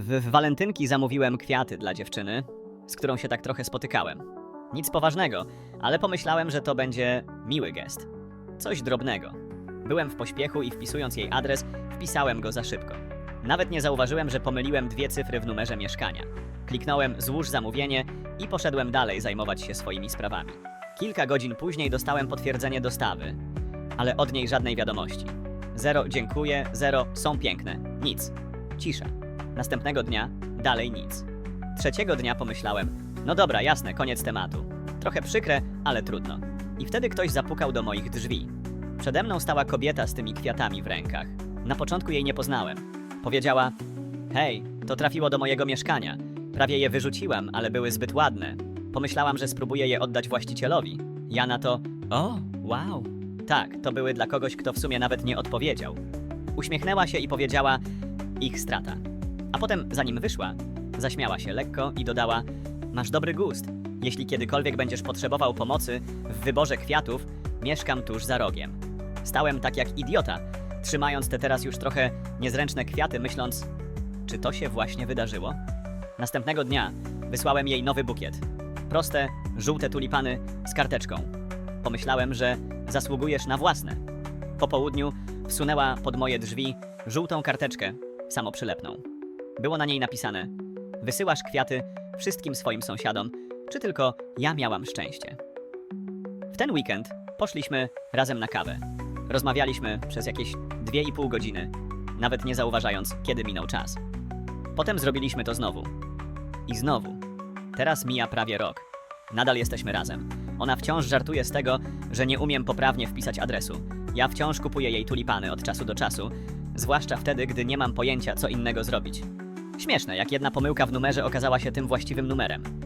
W walentynki zamówiłem kwiaty dla dziewczyny, z którą się tak trochę spotykałem. Nic poważnego, ale pomyślałem, że to będzie miły gest. Coś drobnego. Byłem w pośpiechu i wpisując jej adres, wpisałem go za szybko. Nawet nie zauważyłem, że pomyliłem dwie cyfry w numerze mieszkania. Kliknąłem złóż zamówienie i poszedłem dalej zajmować się swoimi sprawami. Kilka godzin później dostałem potwierdzenie dostawy, ale od niej żadnej wiadomości. Zero dziękuję, zero są piękne, nic. Cisza. Następnego dnia dalej nic. Trzeciego dnia pomyślałem, no dobra, jasne, koniec tematu. Trochę przykre, ale trudno. I wtedy ktoś zapukał do moich drzwi. Przede mną stała kobieta z tymi kwiatami w rękach. Na początku jej nie poznałem. Powiedziała: Hej, to trafiło do mojego mieszkania. Prawie je wyrzuciłam, ale były zbyt ładne. Pomyślałam, że spróbuję je oddać właścicielowi. Ja na to: O, wow. Tak, to były dla kogoś, kto w sumie nawet nie odpowiedział. Uśmiechnęła się i powiedziała: Ich strata. A potem, zanim wyszła, zaśmiała się lekko i dodała: Masz dobry gust. Jeśli kiedykolwiek będziesz potrzebował pomocy w wyborze kwiatów, mieszkam tuż za rogiem. Stałem tak jak idiota, trzymając te teraz już trochę niezręczne kwiaty, myśląc, czy to się właśnie wydarzyło? Następnego dnia wysłałem jej nowy bukiet. Proste, żółte tulipany z karteczką. Pomyślałem, że zasługujesz na własne. Po południu wsunęła pod moje drzwi żółtą karteczkę, samoprzylepną. Było na niej napisane: Wysyłasz kwiaty wszystkim swoim sąsiadom, czy tylko ja miałam szczęście. W ten weekend poszliśmy razem na kawę. Rozmawialiśmy przez jakieś dwie i pół godziny, nawet nie zauważając, kiedy minął czas. Potem zrobiliśmy to znowu. I znowu. Teraz mija prawie rok. Nadal jesteśmy razem. Ona wciąż żartuje z tego, że nie umiem poprawnie wpisać adresu. Ja wciąż kupuję jej tulipany od czasu do czasu, zwłaszcza wtedy, gdy nie mam pojęcia, co innego zrobić. Śmieszne, jak jedna pomyłka w numerze okazała się tym właściwym numerem.